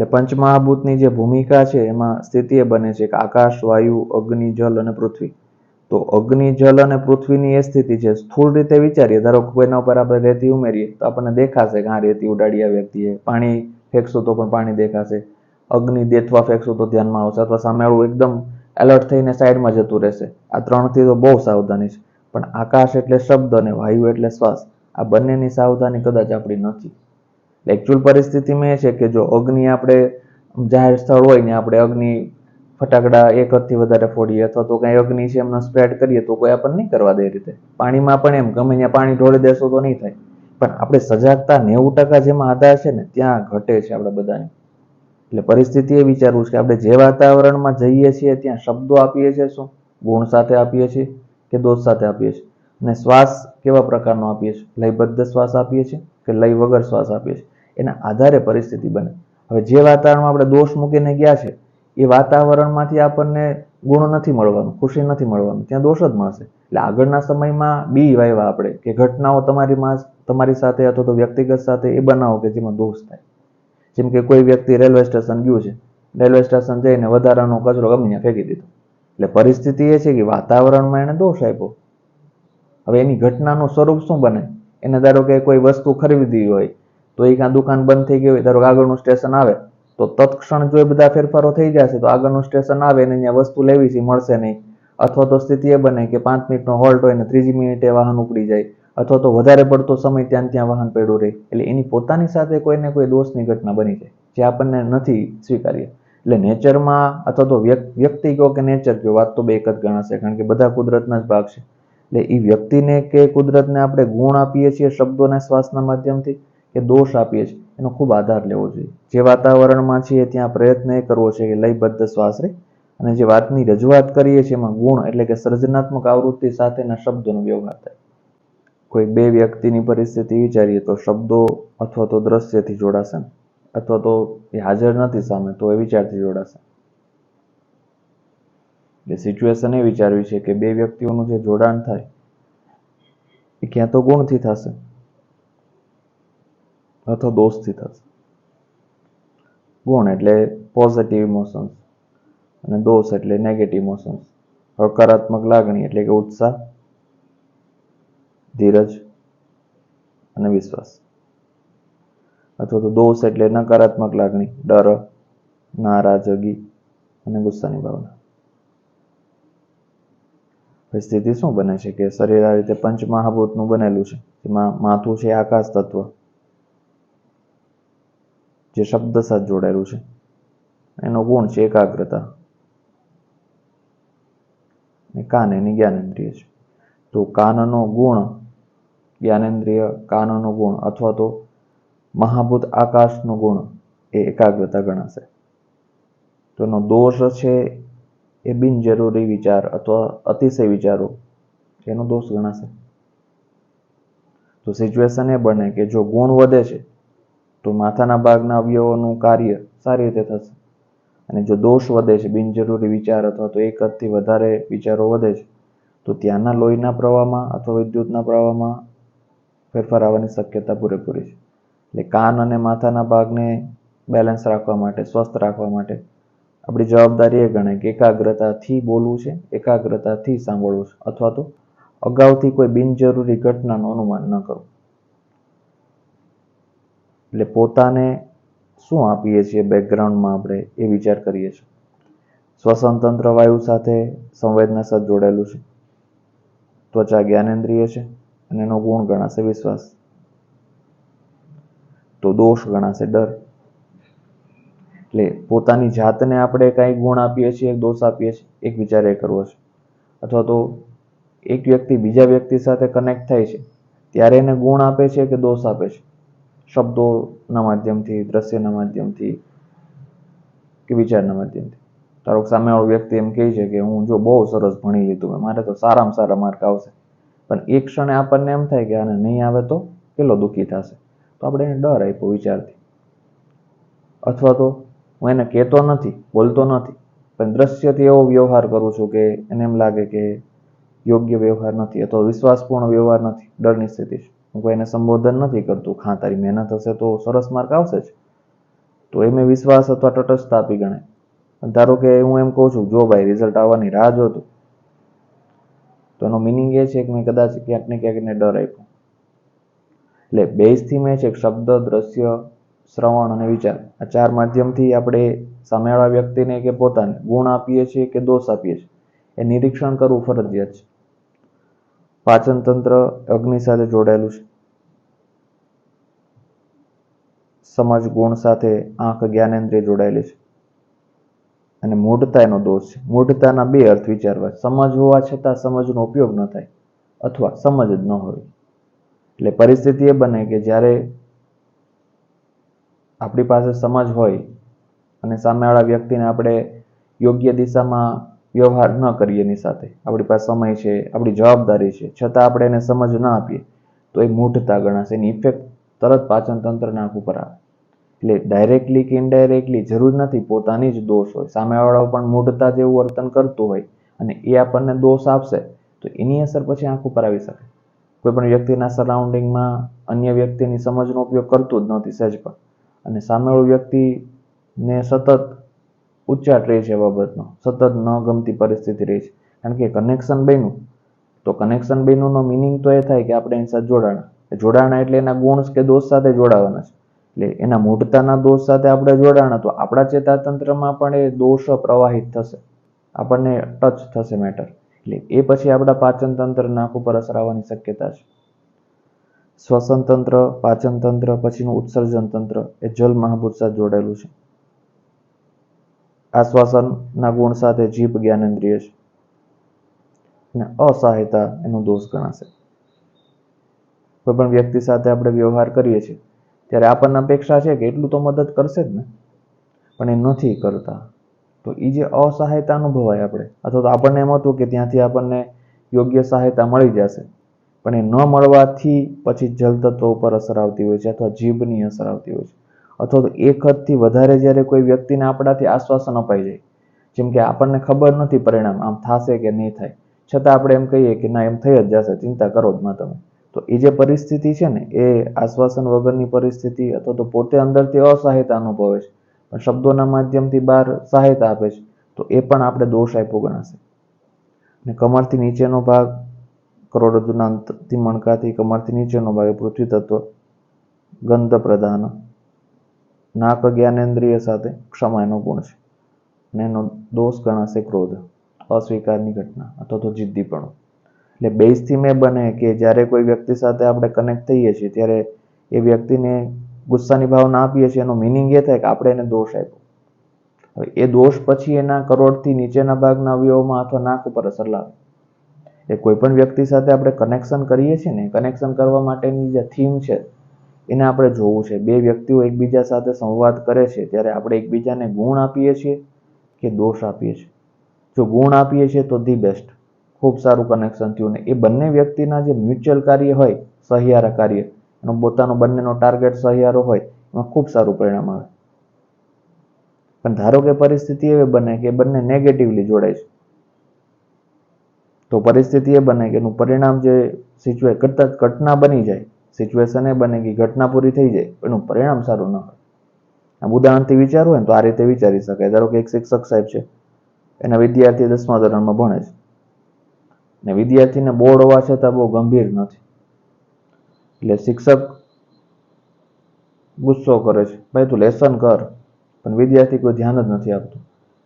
એટલે પંચમહાભૂતની જે ભૂમિકા છે, એમાં સ્થિતિ એ બને છે કે આકાશ, વાયુ, અગ્નિ, જલ અને પૃથ્વી. તો અગ્નિ, જલ અને પૃથ્વીની એ સ્થિતિ છે, સ્થૂળ રીતે વિચારીએ, ધારો કોઈના ઉપર આપણે રેતી ઉમેરીએ, તો આપણને દેખાશે કે આ રેતી ઉડાડી આ વ્યક્તિએ. પાણી ફેંકશું તો પણ પાણી દેખાશે. અગ્નિ દેતવા ફેંકશું તો ધ્યાનમાં આવશે, અથવા સામેવાળું એકદમ એલર્ટ થઈને સાઈડમાં જતું રહેશે. આ ત્રણથી તો બહુ સાવધાની છે. પણ આકાશ એટલે શબ્દ અને વાયુ એટલે શ્વાસ. આ બંનેની સાવધાની કદાચ આપણી નથી. એકચ્યુઅલ પરિસ્થિતિમાં એ છે કે જો અગ્નિ આપણે જાહેર સ્થળ હોય ને આપણે અગ્નિ ફટાકડા એક હદથી વધારે ફોડીએ અથવા તો કંઈ અગ્નિ છે એમને સ્પ્રેડ કરીએ તો કોઈ આપણને નહીં કરવા દે રીતે. પાણીમાં પણ એમ ગમે ત્યાં પાણી ઢોળી દેશો તો નહીં થાય. પણ આપણે સજાગતા નેવું ટકા જેમાં આધાર છે ને ત્યાં ઘટે છે આપણે બધાને. એટલે પરિસ્થિતિ એ વિચારવું છે કે આપણે જે વાતાવરણમાં જઈએ છીએ ત્યાં શબ્દો આપીએ છીએ શું? ગુણ સાથે આપીએ છીએ કે દોષ સાથે આપીએ છીએ? અને શ્વાસ કેવા પ્રકારનો આપીએ છીએ? લયબદ્ધ શ્વાસ આપીએ છીએ કે લય વગર શ્વાસ આપીએ છીએ? એના આધારે પરિસ્થિતિ બને. હવે જે વાતાવરણમાં આપણે દોષ મૂકીને ગયા છે, એ વાતાવરણમાંથી આપણને ગુણ નથી મળવાનું, ખુશી નથી મળવાનું, ત્યાં દોષ જ મળશે. એટલે આગળના સમયમાં બી વાવ્યા આપણે કે ઘટનાઓ તમારીમાં તમારી સાથે અથવા તો વ્યક્તિગત સાથે એ બનાવો કે જેમાં દોષ થાય. જેમ કે કોઈ વ્યક્તિ રેલવે સ્ટેશન ગયું છે, રેલવે સ્ટેશન જઈને વધારાનો કચરો ગમે ત્યાં ફેંકી દીધો. એટલે પરિસ્થિતિ એ છે કે વાતાવરણમાં એને દોષ આપ્યો. હવે એની ઘટનાનું સ્વરૂપ શું બને? એને ધારો કે કોઈ વસ્તુ ખરીદી હોય તો એ કાં દુકાન બંધ થઈ ગઈ હોય, ધારો આગળનું સ્ટેશન આવે, તો તત્ક્ષણ જો એ બધા ફેરફારો થઈ જશે, તો આગળનું સ્ટેશન આવે ને ત્યાં વસ્તુ લેવી છે મળશે નહીં. અથવા તો સ્થિતિ એ બને કે પાંચ મિનિટનો હોલ્ટ હોય ને ત્રીજી મિનિટે વાહન ઉપડી જાય, અથવા તો વધારે પડતો સમય ત્યાં ત્યાં વાહન પડ્યું રહે. એટલે એની પોતાની સાથે કોઈને કોઈ દોષની ઘટના બની જાય, જે આપણને નથી સ્વીકાર્ય. એટલે નેચરમાં અથવા તો વ્યક- વ્યક્તિ કહો કે નેચર કહો, વાત તો બે એક જ ગણાશે, કારણ કે બધા કુદરતના જ ભાગ છે. એટલે એ વ્યક્તિને કે કુદરતને આપણે ગુણ આપીએ છીએ શબ્દોના શ્વાસના માધ્યમથી? કે દોષ આપીએ છીએ. એનો ખૂબ આધાર લેવો જોઈએ. જે વાતાવરણમાં છીએ ત્યાં પ્રયત્ન એ કરવો છે કે લયબદ્ધ શ્વાસરે અને જે વાતની રજૂઆત કરીએ છીએ એમાં ગુણ એટલે કે સર્જનાત્મક આવૃત્તિ સાથેના શબ્દોનો વ્યવહાર થાય. કોઈ બે વ્યક્તિની પરિસ્થિતિ વિચારીએ તો શબ્દો અથવા તો દ્રશ્યથી જોડાશે અથવા તો એ હાજર નથી સામે તો એ વિચારથી જોડાશે એટલે સિચ્યુએશન એ વિચારવી છે કે બે વ્યક્તિઓનું જે જોડાણ થાય, એ ક્યાં તો ગુણથી થશે. અથવા દોષથી થશે. ગુણ એટલે પોઝિટિવ ઇમોશન્સ અને દોષ એટલે નેગેટિવ ઇમોશન્સ હકારાત્મક લાગણી એટલે કે ઉત્સાહ, ધીરજ અને વિશ્વાસ. અથવા તો દોષ એટલે નકારાત્મક લાગણી, ડર, નારાજગી અને ગુસ્સાની ભાવના. હવે સ્થિતિ શું બને છે કે શરીર આ રીતે પંચમહાભૂતનું બનેલું છે, જેમાં માથું છે આકાશ તત્વ. જે શબ્દ સાથે જોડાયેલું છે. એનો ગુણ છે એકાગ્રતા. કાન એની જ્ઞાનેન્દ્રિય છે. તો કાનનો ગુણ જ્ઞાનેન્દ્રિય, કાનનો ગુણ અથવા તો મહાભૂત આકાશનો ગુણ એ એકાગ્રતા ગણાશે. તો એનો દોષ છે એ બિનજરૂરી વિચાર અથવા અતિશય વિચારો એનો દોષ ગણાશે. તો સિચ્યુએશન એ બને કે જો ગુણ વધે છે તો માથાના ભાગના અવયવોનું કાર્ય સારી રીતે થશે. અને જો દોષ વધે છે, બિનજરૂરી વિચાર અથવા તો એક હદથી વધારે વિચારો વધે છે, તો ત્યાંના લોહીના પ્રવાહમાં અથવા વિદ્યુતના પ્રવાહમાં ફેરફાર આવવાની શક્યતા પૂરેપૂરી છે. એટલે કાન અને માથાના ભાગને બેલેન્સ રાખવા માટે, સ્વસ્થ રાખવા માટે આપણી જવાબદારી એ ગણાય કે એકાગ્રતાથી બોલવું છે, એકાગ્રતાથી સાંભળવું છે, અથવા તો અગાઉથી કોઈ બિનજરૂરી ઘટનાનું અનુમાન ન કરવું. એટલે પોતાને શું આપીએ છીએ બેકગ્રાઉન્ડમાં આપણે એ વિચાર કરીએ છીએ. શ્વસન તંત્ર વાયુ સાથે સંવેદના સાથે જોડાયેલું છે. ત્વચા જ્ઞાનેન્દ્રિય છે અને એનો ગુણ ગણાશે વિશ્વાસ. તો દોષ ગણાશે ડર. એટલે પોતાની જાતને આપણે કાંઈ ગુણ આપીએ છીએ, દોષ આપીએ છીએ, એક વિચાર એ કરવો છે. અથવા તો એક વ્યક્તિ બીજા વ્યક્તિ સાથે કનેક્ટ થાય છે, ત્યારે એને ગુણ આપે છે કે દોષ આપે છે. શબ્દોના માધ્યમથી, દ્રશ્યના માધ્યમથી કે વિચારના માધ્યમથી. ધારો કે સામેવાળો વ્યક્તિ એમ કહે છે કે હું જો બહુ સરસ ભણી લીધું મારે તો સારામાં સારા માર્ક આવશે. પણ એક ક્ષણે આપણને એમ થાય કે આને નહીં આવે તો કેટલો દુઃખી થશે? તો આપણે એને ડર આપ્યો વિચારથી. અથવા તો હું એને કહેતો નથી, બોલતો નથી, પણ દ્રશ્યથી એવો વ્યવહાર કરું છું કે એને એમ લાગે કે યોગ્ય વ્યવહાર નથી અથવા વિશ્વાસપૂર્ણ વ્યવહાર નથી, ડરની સ્થિતિ છે. હું કોઈને સંબોધન નથી કરતું હા, તારી મહેનત હશે તો સરસ માર્ક આવશે જ. તો એ મેં વિશ્વાસ અથવા તટસ્થતા આપી ગણાય ધારો કે હું એમ કહું છું, જો ભાઈ રિઝલ્ટ આવવાની રાહ જોતું. તો એનો મિનિંગ એ છે કે મેં કદાચ ક્યાંક ને ક્યાંક એને ડર આપ્યો. એટલે બેઝથી મેં છે શબ્દ, દ્રશ્ય, શ્રવણ અને વિચાર આ ચાર માધ્યમથી આપણે સામેવાળા વ્યક્તિને કે પોતાને ગુણ આપીએ છીએ કે દોષ આપીએ છીએ. એ નિરીક્ષણ કરવું ફરજિયાત છે. પાચન તંત્ર અગ્નિ સાથે જોડાયેલું છે. સમાજ ગુણ સાથે આંખ જ્ઞાનેન્દ્રિય જોડાયેલી છે. અને મૂઢતા એનો દોષ છે. મૂઢતાના બે અર્થ વિચારવા. સમજ હોવા છતાં સમજનો ઉપયોગ ન થાય અથવા સમજ જ ન હોય. એટલે પરિસ્થિતિ એ બને કે જ્યારે આપણી પાસે સમજ હોય અને સામેવાળા વ્યક્તિને આપણે યોગ્ય દિશામાં વ્યવહાર ન કરીએ એની સાથે. આપણી પાસે સમય છે, આપણી જવાબદારી છે. છતાં આપણે એને સમજ ન આપીએ, તો એ મૂઢતા ગણાશે. એની ઇફેક્ટ તરત પાચન તંત્રના આંખ ઉપર આવે. એટલે ડાયરેક્ટલી કે ઇનડાયરેક્ટલી જરૂર નથી, પોતાની જ દોષ હોય. સામેવાળો પણ મૂઢતા જેવું વર્તન કરતું હોય અને એ આપણને દોષ આપશે, તો એની અસર પછી આંખ ઉપર આવી શકે. કોઈ પણ વ્યક્તિના સરાઉન્ડિંગમાં અન્ય વ્યક્તિની સમજનો ઉપયોગ કરતું જ નથી, સહેજ પણ. અને સામેવાળો વ્યક્તિને સતત ઉચ્ચાટ રહે છે બાબતનો. સતત ન ગમતી પરિસ્થિતિ રહે છે. કારણ કે કનેક્શન બન્યું. તો કનેક્શન બન્યુંનો મિનિંગ તો એ થાય કે આપણે એની સાથે જોડાણા. જોડાણા એટલે એના ગુણ કે દોષ સાથે જોડાવાના છે. એટલે એના મૂઢતાના દોષ સાથે આપણે જોડાણા તો આપણા ચેતાતંત્રમાં પણ એ દોષ પ્રવાહિત થશે. આપણને ટચ થશે મેટર એટલે એ પછી આપણા પાચન તંત્ર નાક ઉપર અસર આવવાની શક્યતા છે. શ્વસન તંત્ર, પાચન તંત્ર, પછીનું ઉત્સર્જન તંત્ર એ જલ મહાભૂત સાથે જોડાયેલું છે. આશ્વાસનના ગુણ સાથે જીભ જ્ઞાનેન્દ્રિય છે. અને અસહાયતા એનો દોષ ગણાશે. કોઈ પણ વ્યક્તિ સાથે આપણે વ્યવહાર કરીએ છીએ, ત્યારે આપણને અપેક્ષા છે કે એટલું તો મદદ કરશે જ ને. પણ એ નથી કરતા. તો એ જે અસહાયતા અનુભવાય આપણે, અથવા તો આપણને એમ હતું કે ત્યાંથી આપણને યોગ્ય સહાયતા મળી જશે. પણ એ ન મળવાથી પછી જલતત્વ ઉપર અસર આવતી હોય છે, અથવા જીભની અસર આવતી હોય છે. અથવા તો એક હદથી વધારે જ્યારે કોઈ વ્યક્તિને આપણાથી આશ્વાસન અપાઈ જાય, જેમ કે આપણને ખબર નથી પરિણામ આમ થશે કે નહીં થાય, છતાં આપણે એમ કહીએ કે ના, એમ થઈ જ જશે, ચિંતા કરો જ માં તમે. તો એ જે પરિસ્થિતિ છે ને, એ આશ્વાસન વગરની પરિસ્થિતિ અથવા તો પોતે અંદરથી અસહાયતા અનુભવે છે. પણ શબ્દોના માધ્યમથી બહાર સહાયતા આપે છે, તો એ પણ આપણે દોષ આપ્યો ગણાશે. અને કમરથી નીચેનો ભાગ, કરોડરજ્જુના અંતથી મણકાથી કમરથી નીચેનો ભાગ, એ પૃથ્વી તત્વ, ગંધ પ્રધાન. નાક જ્ઞાનેન્દ્રિય સાથે ક્ષમા એનો ગુણ છે. અને એનો દોષ ગણાશે ક્રોધ, અસ્વીકારની ઘટના અથવા તો જિદ્દીપણું. એટલે બેઝથી મેં બને કે જ્યારે કોઈ વ્યક્તિ સાથે આપણે કનેક્ટ થઈએ છીએ, ત્યારે એ વ્યક્તિને ગુસ્સાની ભાવના આપીએ છીએ, એનો મિનિંગ એ થાય કે આપણે એને દોષ આપ્યો. હવે એ દોષ પછી એના કરોડથી નીચેના ભાગના અવયવોમાં અથવા નાક ઉપર અસર લાવે. એ કોઈ પણ વ્યક્તિ સાથે આપણે કનેક્શન કરીએ છીએ ને કનેક્શન કરવા માટેની જે થીમ છે એને આપણે જોવું છે. બે વ્યક્તિઓ એકબીજા સાથે સંવાદ કરે છે ત્યારે આપણે એકબીજાને ગુણ આપીએ છીએ કે દોષ આપીએ છીએ? જો ગુણ આપીએ છીએ તો ધી બેસ્ટ. ખૂબ સારું કનેક્શન થયું ને એ બંને વ્યક્તિના જે મ્યુચ્યુઅલ કાર્ય હોય, સહિયારા કાર્ય, એનો પોતાનો બંનેનો ટાર્ગેટ સહિયારો હોય, એમાં ખૂબ સારું પરિણામ આવે. પણ ધારો કે પરિસ્થિતિ એવી બને કે બંને નેગેટિવલી જોડાય છે. તો પરિસ્થિતિ એ બને કે એનું પરિણામ જે સિચ્યુએ કરતા, ઘટના બની જાય સિચ્યુએશન એ બને કે ઘટના પૂરી થઈ જાય એનું પરિણામ સારું ન હોય. આમ ઉદાહરણથી વિચારવું હોય તો આ રીતે વિચારી શકાય. ધારો કે એક શિક્ષક સાહેબ છે. એના વિદ્યાર્થી દસમા ધોરણમાં ભણે છે. ને વિદ્યાર્થીને બોર્ડ હોવા છતાં બહુ ગંભીર નથી. એટલે શિક્ષક ગુસ્સો કરે છે. ભાઈ, તું લેસન કર. પણ વિદ્યાર્થી કોઈ ધ્યાન જ નથી આપતું.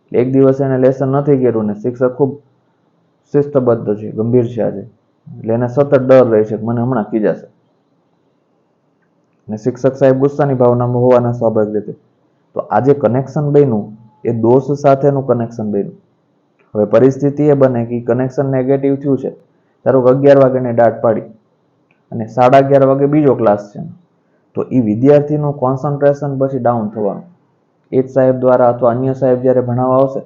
એટલે એક દિવસ એને લેસન નથી કર્યું ને શિક્ષક ખૂબ શિસ્તબદ્ધ છે, ગંભીર છે આજે. એટલે એને સતત ડર રહે છે કે મને હમણાં ખીજાશે. ને શિક્ષક સાહેબ ગુસ્સાની ભાવનામાં હોવાના સ્વાભાવિક રીતે. તો આ જે કનેક્શન બન્યું, એ દોષ સાથેનું કનેક્શન બન્યું. હવે પરિસ્થિતિ એ બને કે કનેક્શન નેગેટિવ થયું છે, ધારો કે અગિયાર વાગ્યાની દાટ પાડી અને સાડા અગિયાર વાગે બીજો ક્લાસ છે. તો એ વિદ્યાર્થીનું કોન્સન્ટ્રેશન પછી ડાઉન થવાનું. એ જ સાહેબ દ્વારા અથવા અન્ય સાહેબ જ્યારે ભણાવવા આવશે,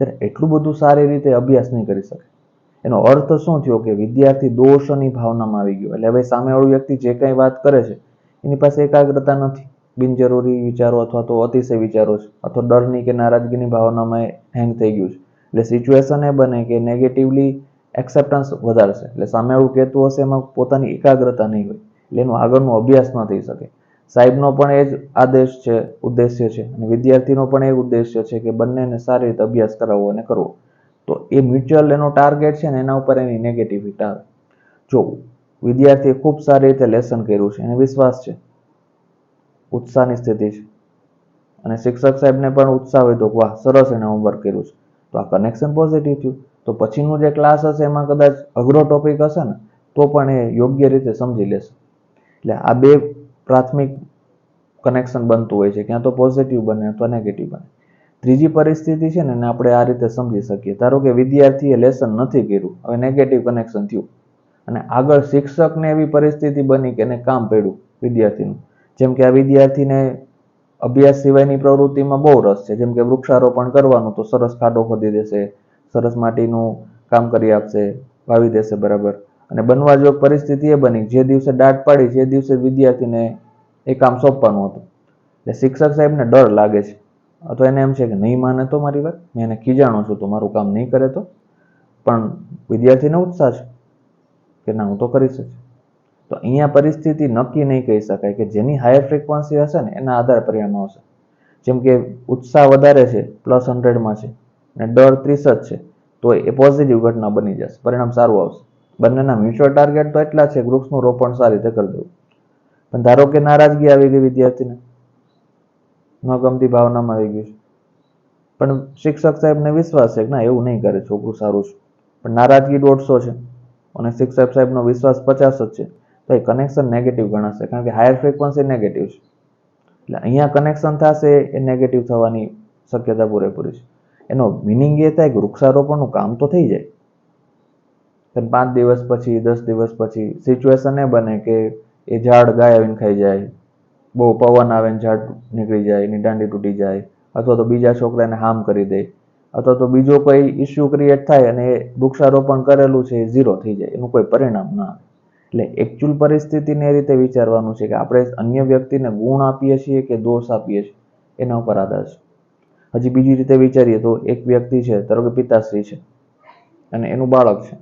ત્યારે એટલું બધું સારી રીતે અભ્યાસ નહીં કરી શકે. એનો અર્થ શું થયો કે વિદ્યાર્થી દોષની ભાવનામાં આવી ગયો. એટલે હવે સામેવાળું વ્યક્તિ જે કંઈ વાત કરે છે એની પાસે એકાગ્રતા નથી. બિનજરૂરી વિચારો અથવા તો અતિશય વિચારો છે. અથવા ડરની કે નારાજગીની ભાવનામાં હેંગ થઈ ગયું છે. એટલે સિચ્યુએશન એ બને કે નેગેટિવલી એક્સેપ્ટન્સ વધારશે. એટલે સામેવાળું કહેતું હશે એમાં પોતાની એકાગ્રતા નહીં હોય. એટલે એનો આગળનો અભ્યાસ ન થઈ શકે. સાહેબનો પણ એ જ આદેશ છે, ઉદ્દેશ્ય છે. અને વિદ્યાર્થીનો પણ એ ઉદ્દેશ્ય છે કે બંનેને સારી રીતે અભ્યાસ કરાવવો અને કરવો. તો એ મ્યુચ્યુઅલ એનો ટાર્ગેટ છે ને એના ઉપર એની નેગેટિવિટી આવે. જો વિદ્યાર્થીએ ખૂબ સારી રીતે લેસન કર્યું છે, એને વિશ્વાસ છે. ઉત્સાહની સ્થિતિ છે. અને શિક્ષક સાહેબને પણ ઉત્સાહ હોય તો વાહ, સરસ એણે હોમવર્ક કર્યું છે. તો આ કનેક્શન પોઝિટિવ થયું. તો પછીનું જે ક્લાસ હશે, એમાં કદાચ અઘરો ટોપિક હશે ને, તો પણ એ યોગ્ય રીતે સમજી લેશે. એટલે આ બે પ્રાથમિક કનેક્શન બનતું હોય છે. ક્યાં તો પોઝિટિવ બને અથવા નેગેટિવ બને. ત્રીજી પરિસ્થિતિ છે ને, એને આપણે આ રીતે સમજી શકીએ. ધારો કે વિદ્યાર્થીએ લેસન નથી કર્યું, હવે નેગેટિવ કનેક્શન થયું. અને આગળ શિક્ષકને એવી પરિસ્થિતિ બની કે એને કામ પડ્યું વિદ્યાર્થીનું. જેમ કે આ વિદ્યાર્થીને અભ્યાસ સિવાયની પ્રવૃત્તિમાં બહુ રસ છે. જેમ કે વૃક્ષારોપણ કરવાનું તો સરસ ખાડો ખોદી દેશે, સરસ માટીનું કામ કરી આપશે, વાવી દેશે બરાબર. અને બનવા જો પરિસ્થિતિ એ બની. જે દિવસે દાટ પાડી, જે દિવસે વિદ્યાર્થીને એ કામ સોંપવાનું હતું. એટલે શિક્ષક સાહેબને ડર લાગે છે. અથવા એને એમ છે કે નહીં માને તો મારી વાત. મેં એને ખીજાણો છું તો મારું કામ નહીં કરે તો. પણ વિદ્યાર્થીને ઉત્સાહ છે. કે ના, હું તો કરીશ જ તો અહીંયા પરિસ્થિતિ નક્કી નહીં કહી શકાય કે જેની હાયર ફ્રિકવન્સી હશે ને, એના આધારે પરિણામ આવશે. જેમ કે ઉત્સાહ વધારે છે પ્લસ હંડ્રેડમાં છે અને ડર ત્રીસ જ છે, તો એ પોઝિટિવ ઘટના બની જશે, પરિણામ સારું આવશે. બંનેના મ્યુચ્યુઅલ ટાર્ગેટ તો એટલા છે, વૃક્ષનું રોપણ સારી રીતે કરી દેવું. પણ ધારો કે નારાજગી આવી ગઈ વિદ્યાર્થીને, ન ગમતી ભાવનામાં આવી ગયું છે. પણ શિક્ષક સાહેબને વિશ્વાસ છે કે ના, એવું નહીં કરે, છોકરું સારું છે. પણ નારાજગી દોઢસો છે. અને શિક્ષક સાહેબનો વિશ્વાસ પચાસ જ છે. તો એ કનેક્શન નેગેટિવ ગણાશે, કારણ કે હાયર ફ્રિકવન્સી નેગેટિવ છે. એટલે અહીંયા કનેક્શન થશે, એ નેગેટિવ થવાની શક્યતા પૂરેપૂરી છે. એનો મિનિંગ એ થાય કે વૃક્ષારોપણનું કામ તો થઈ જાય. પણ પાંચ દિવસ પછી, દસ દિવસ પછી સિચ્યુએશન એ બને કે એ ઝાડ ગાય આવીને ખાઈ જાય, બહુ પવન આવે ને ઝાડ નીકળી જાય, એની દાંડી તૂટી જાય, અથવા તો બીજા છોકરાને હાર્મ કરી દે. અથવા તો બીજો કોઈ ઇસ્યુ ક્રિએટ થાય અને વૃક્ષારોપણ કરેલું છે એ ઝીરો થઈ જાય, એનું કોઈ પરિણામ ના આવે. એટલે એકચ્યુઅલ પરિસ્થિતિને એ રીતે વિચારવાનું છે કે આપણે અન્ય વ્યક્તિને ગુણ આપીએ છીએ કે દોષ આપીએ છીએ, એના ઉપર આધાર છે. હજી બીજી રીતે વિચારીએ તો એક વ્યક્તિ છે, ધારો કે પિતાશ્રી છે, અને એનું બાળક છે,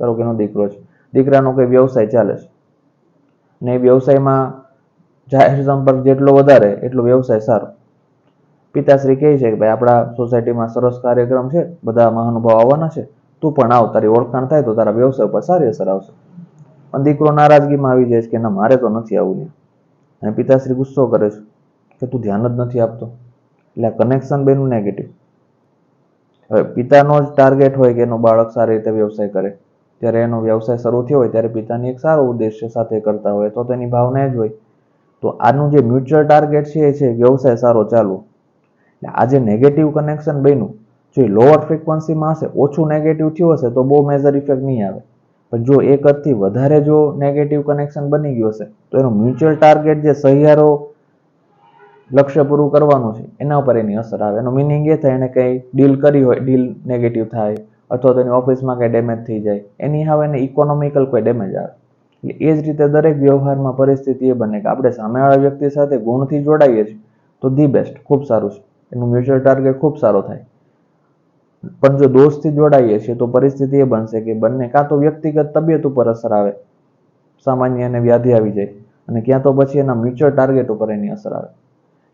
ધારો કે એનો દીકરો છે. દીકરાનો કોઈ વ્યવસાય ચાલે છે ને એ વ્યવસાયમાં જાહેર સંપર્ક જેટલો વધારે એટલો વ્યવસાય સારો. પિતાશ્રી કહે છે કે ભાઈ, આપણા સોસાયટીમાં સરસ કાર્યક્રમ છે, બધા મહાનુભાવ આવવાના છે, તું પણ આવ, તારી ઓળખાણ થાય તો તારા વ્યવસાય પર સારી અસર આવશે. પણ દીકરો નારાજગીમાં આવી જાય છે કે, ના, મારે તો નથી આવવું અને પિતાશ્રી ગુસ્સો કરે છે કે, તું ધ્યાન જ નથી આપતો. એટલે કનેક્શન બેનું નેગેટિવ હવે પિતાનો જ ટાર્ગેટ હોય કે એનો બાળક સારી રીતે વ્યવસાય કરે ત્યારે એનો વ્યવસાય શરૂ થયો હોય, ત્યારે પિતાની એક સારો ઉદ્દેશ્ય સાથે કરતા હોય, તો તેની ભાવના જ હોય. તો આનું જે મ્યુચ્યુઅલ ટાર્ગેટ છે, એ છે વ્યવસાય સારો ચાલવો. એટલે આ જે નેગેટિવ કનેક્શન બન્યું, જો એ લોઅર ફ્રિકવન્સીમાં હશે, ઓછું નેગેટિવ થયું હશે, તો બહુ મેજર ઇફેક્ટ નહીં આવે. પણ જો એક હદથી વધારે જો નેગેટિવ કનેક્શન બની ગયું હશે, તો એનો મ્યુચ્યુઅલ ટાર્ગેટ જે સહિયારો લક્ષ્ય પૂરું કરવાનું છે, એના ઉપર એની અસર આવે. એનો મિનિંગ એ થાય, એને કંઈ ડીલ કરી હોય ડીલ નેગેટિવ થાય, અથવા તો એની ઓફિસમાં કંઈ ડેમેજ થઈ જાય, એની હવે એને ઇકોનોમિકલ કોઈ ડેમેજ આવે. એટલે એ જ રીતે દરેક વ્યવહારમાં પરિસ્થિતિ એ બને કે આપણે સામેવાળા વ્યક્તિ સાથે ગુણથી જોડાઈએ છીએ, તો ધી બેસ્ટ, ખૂબ સારું છે. એનું મ્યુચ્યુઅલ ટાર્ગેટ ખૂબ સારો થાય. પણ જો દોસ્તથી જોડાઈએ છીએ, તો પરિસ્થિતિ એ બનશે કે બંને કાં તો વ્યક્તિગત તબિયત ઉપર અસર આવે, સામાન્ય એને વ્યાધિ આવી જાય, અને ક્યાં તો પછી એના મ્યુચ્યુઅલ ટાર્ગેટ ઉપર એની અસર આવે.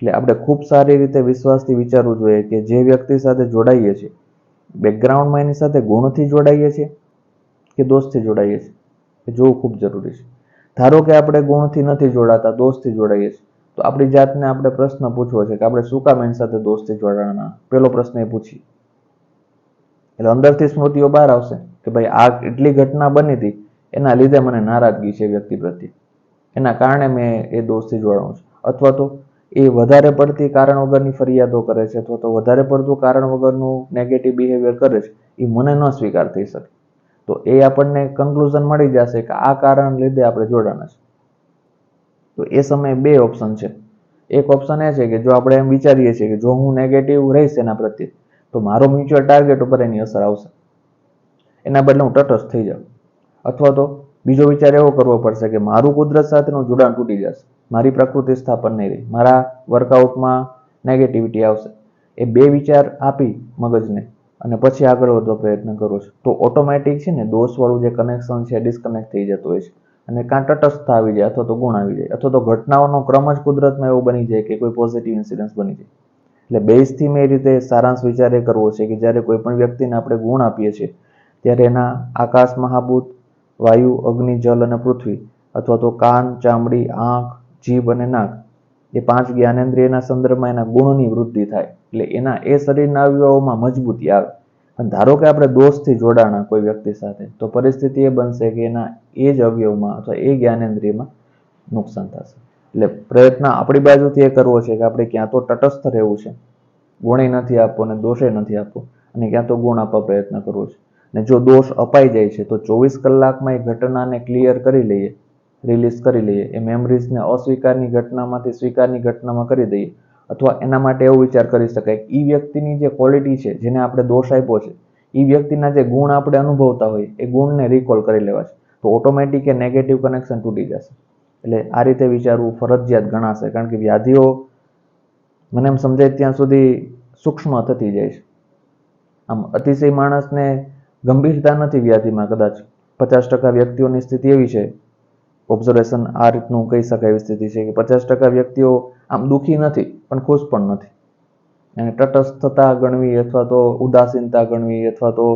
એટલે આપણે ખૂબ સારી રીતે વિશ્વાસથી વિચારવું જોઈએ કે જે વ્યક્તિ સાથે જોડાઈએ છીએ બેકગ્રાઉન્ડમાં એની સાથે ગુણથી જોડાઈએ છીએ, કે દોસ્તથી જોડાઈએ છીએ, એ જોવું ખૂબ જરૂરી છે. ધારો કે આપણે ગુણથી નથી જોડાતા, દોસ્તથી જોડાઈએ છીએ તો આપણી જાતને આપણે પ્રશ્ન પૂછવો છે કે આપણે શું કામ એની સાથે દોસ્તી જોડાણા પેલો પ્રશ્ન એ પૂછી એટલે અંદરથી સ્મૃતિઓ બહાર આવશે કે ભાઈ આ એટલી ઘટના બની હતી, એના લીધે મને નારાજગી છે વ્યક્તિ પ્રત્યે. એના કારણે મેં એ દોસ્તી જોડાણું છું. અથવા તો એ વધારે પડતી કારણ વગરની ફરિયાદો કરે છે, અથવા તો વધારે પડતું કારણ વગરનું નેગેટિવ બિહેવિયર કરે છે, એ મને ન સ્વીકાર થઈ શકે. તો એ આપણને કન્ક્લુઝન મળી જશે કે આ કારણ લીધે આપણે જોડાણા છે તો એ સમયે બે ઓપ્શન છે. એક ઓપ્શન એ છે કે જો આપણે એમ વિચારીએ છીએ કે જો હું નેગેટિવ રહીશ એના પ્રત્યે, તો મારો મ્યુચ્યુઅલ ટાર્ગેટ ઉપર એની અસર આવશે. એના બદલે હું તટસ્થ થઈ જાઉં. અથવા તો બીજો વિચાર એવો કરવો પડશે કે મારું કુદરત સાથેનું જોડાણ તૂટી જશે. મારી પ્રકૃતિ સ્થાપન નહીં રહી. મારા વર્કઆઉટમાં નેગેટિવિટી આવશે. એ બે વિચાર આપી મગજને અને પછી આગળ વધવા પ્રયત્ન કરો છો. તો ઓટોમેટિક છે ને દોષવાળું જે કનેક્શન છે ડિસ્કનેક્ટ થઈ જતું હોય છે. અને કાં તટસ્થ આવી જાય અથવા તો ગુણ આવી જાય અથવા તો ઘટનાઓનો ક્રમ જ કુદરતમાં એવો બની જાય કે કોઈ પોઝિટિવ ઇન્સિડન્સ બની જાય. એટલે બેઝથી મેં એ રીતે સારાંશ વિચાર એ કરવો છે કે જ્યારે કોઈ પણ વ્યક્તિને આપણે ગુણ આપીએ છીએ, ત્યારે એના આકાશ મહાભૂત, વાયુ, અગ્નિ, જલ અને પૃથ્વી અથવા તો કાન, ચામડી, આંખ, જીભ અને નાક, એ પાંચ જ્ઞાનેન્દ્રિયના સંદર્ભમાં એના ગુણની વૃદ્ધિ થાય. એટલે એના એ શરીરના અવયવોમાં મજબૂતી આવે. અને ધારો કે આપણે દોષથી જોડાણા કોઈ વ્યક્તિ સાથે, તો પરિસ્થિતિ એ બનશે કે એના એ જ અવયવમાં અથવા એ જ્ઞાનેન્દ્રિયમાં નુકસાન થશે. એટલે પ્રયત્ન આપણી બાજુથી એ કરવો છે કે આપણે ક્યાં તો તટસ્થ રહેવું છે. ગુણે નથી આપવો અને દોષે નથી આપવો, અને ક્યાં તો ગુણ આપવા પ્રયત્ન કરવો છે. અને જો દોષ અપાઈ જાય છે, તો ચોવીસ કલાકમાં એ ઘટનાને ક્લિયર કરી લઈએ રિલીઝ કરી લઈએ, એ મેમરીઝને અસ્વીકારની ઘટનામાંથી સ્વીકારની ઘટનામાં કરી દઈએ. અથવા એના માટે એવો વિચાર કરી શકાય એ વ્યક્તિની જે ક્વોલિટી છે, જેને આપણે દોષ આપ્યો છે એ વ્યક્તિના જે ગુણ આપણે અનુભવતા હોય, એ ગુણને રિકોલ કરી લેવા છે. તો ઓટોમેટિક એ નેગેટિવ કનેક્શન તૂટી જશે. એટલે આ રીતે વિચારવું ફરજિયાત ગણાશે, કારણ કે વ્યાધિઓ મને એમ સમજાય ત્યાં સુધી સૂક્ષ્મ થતી જાય છે. આમ અતિશય માણસને ગંભીરતા નથી વ્યાધિમાં કદાચ. પચાસ ટકા વ્યક્તિઓની સ્થિતિ એવી છે ઓબ્ઝર્વેશન આ રીતનું કહી શકાય એવી સ્થિતિ છે કે પચાસ ટકા વ્યક્તિઓ આમ દુઃખી નથી, પણ ખુશ પણ નથી. અને તટસ્થતા ગણવી અથવા તો ઉદાસીનતા ગણવી અથવા તો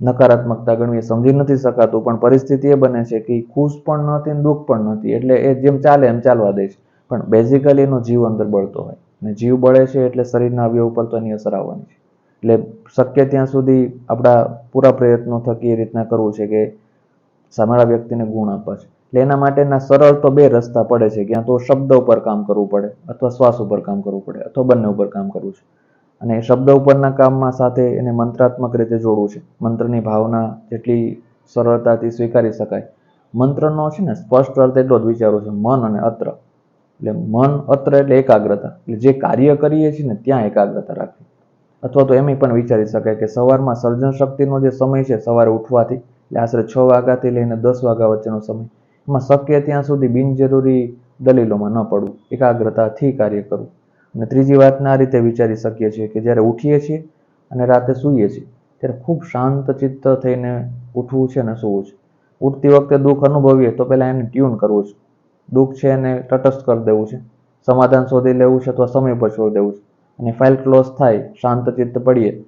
નકારાત્મકતા ગણવી સમજી નથી શકાતું, પણ પરિસ્થિતિ એ બને છે કે ખુશ પણ નથી દુઃખ પણ નથી, એટલે એ જેમ ચાલે એમ ચાલવા દે છે. પણ બેઝિકલી એનો જીવ અંદર બળતો હોય અને જીવ બળે છે એટલે શરીરના અવયવ ઉપર તો એની અસર આવવાની છે. એટલે શક્ય ત્યાં સુધી આપણા પૂરા પ્રયત્નો થકી એ રીતના કરવું છે કે સામેવાળા વ્યક્તિને ગુણ આપવા છે. એટલે એના માટેના સરળ તો બે રસ્તા પડે છે, ક્યાં તો શબ્દ ઉપર કામ કરવું પડે અથવા શ્વાસ ઉપર કામ કરવું પડે અથવા બંને ઉપર કામ કરવું છે. અને શબ્દ ઉપરના કામમાં સાથે એને મંત્રાત્મક રીતે જોડવું છે. મંત્રની ભાવના જેટલી સરળતાથી સ્વીકારી શકાય. મંત્રનો છે ને સ્પષ્ટ અર્થ એટલો જ વિચારો છે, મન અને અત્ર. એટલે મન, અત્ર એટલે એકાગ્રતા. એટલે જે કાર્ય કરીએ છીએ ને ત્યાં એકાગ્રતા રાખવી. અથવા તો એમ પણ વિચારી શકાય કે સવારમાં સર્જન શક્તિનો જે સમય છે સવારે ઉઠવાથી એટલે આશરે છ વાગ્યાથી લઈને દસ વાગ્યા વચ્ચેનો સમય. એમાં શક્ય ત્યાં સુધી બિનજરૂરી દલીલોમાં ન પડવું. એકાગ્રતાથી કાર્ય કરવું. અને ત્રીજી વાતને આ રીતે વિચારી શકીએ છીએ કે જ્યારે ઉઠીએ છીએ અને રાતે સૂઈએ છીએ, ત્યારે ખૂબ શાંત ચિત્ત થઈને ઉઠવું છે અને સૂવું છે. ઉઠતી વખતે દુઃખ અનુભવીએ તો પહેલાં એને ટ્યુન કરવું છે. દુઃખ છે એને તટસ્થ કરી દેવું છે. સમાધાન શોધી લેવું છે અથવા સમય પર છોડી દેવું છે. અને ફાઇલ ક્લોઝ થાય, શાંત ચિત્ત પડીએ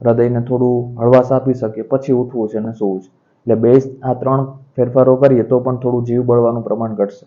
હૃદયને થોડું હળવાશ આપી શકીએ, પછી ઉઠવું છે અને સૂવું છે. એટલે બે આ ત્રણ ફેરફારો કરીએ તો પણ થોડું જીવ બળવાનું પ્રમાણ ઘટશે.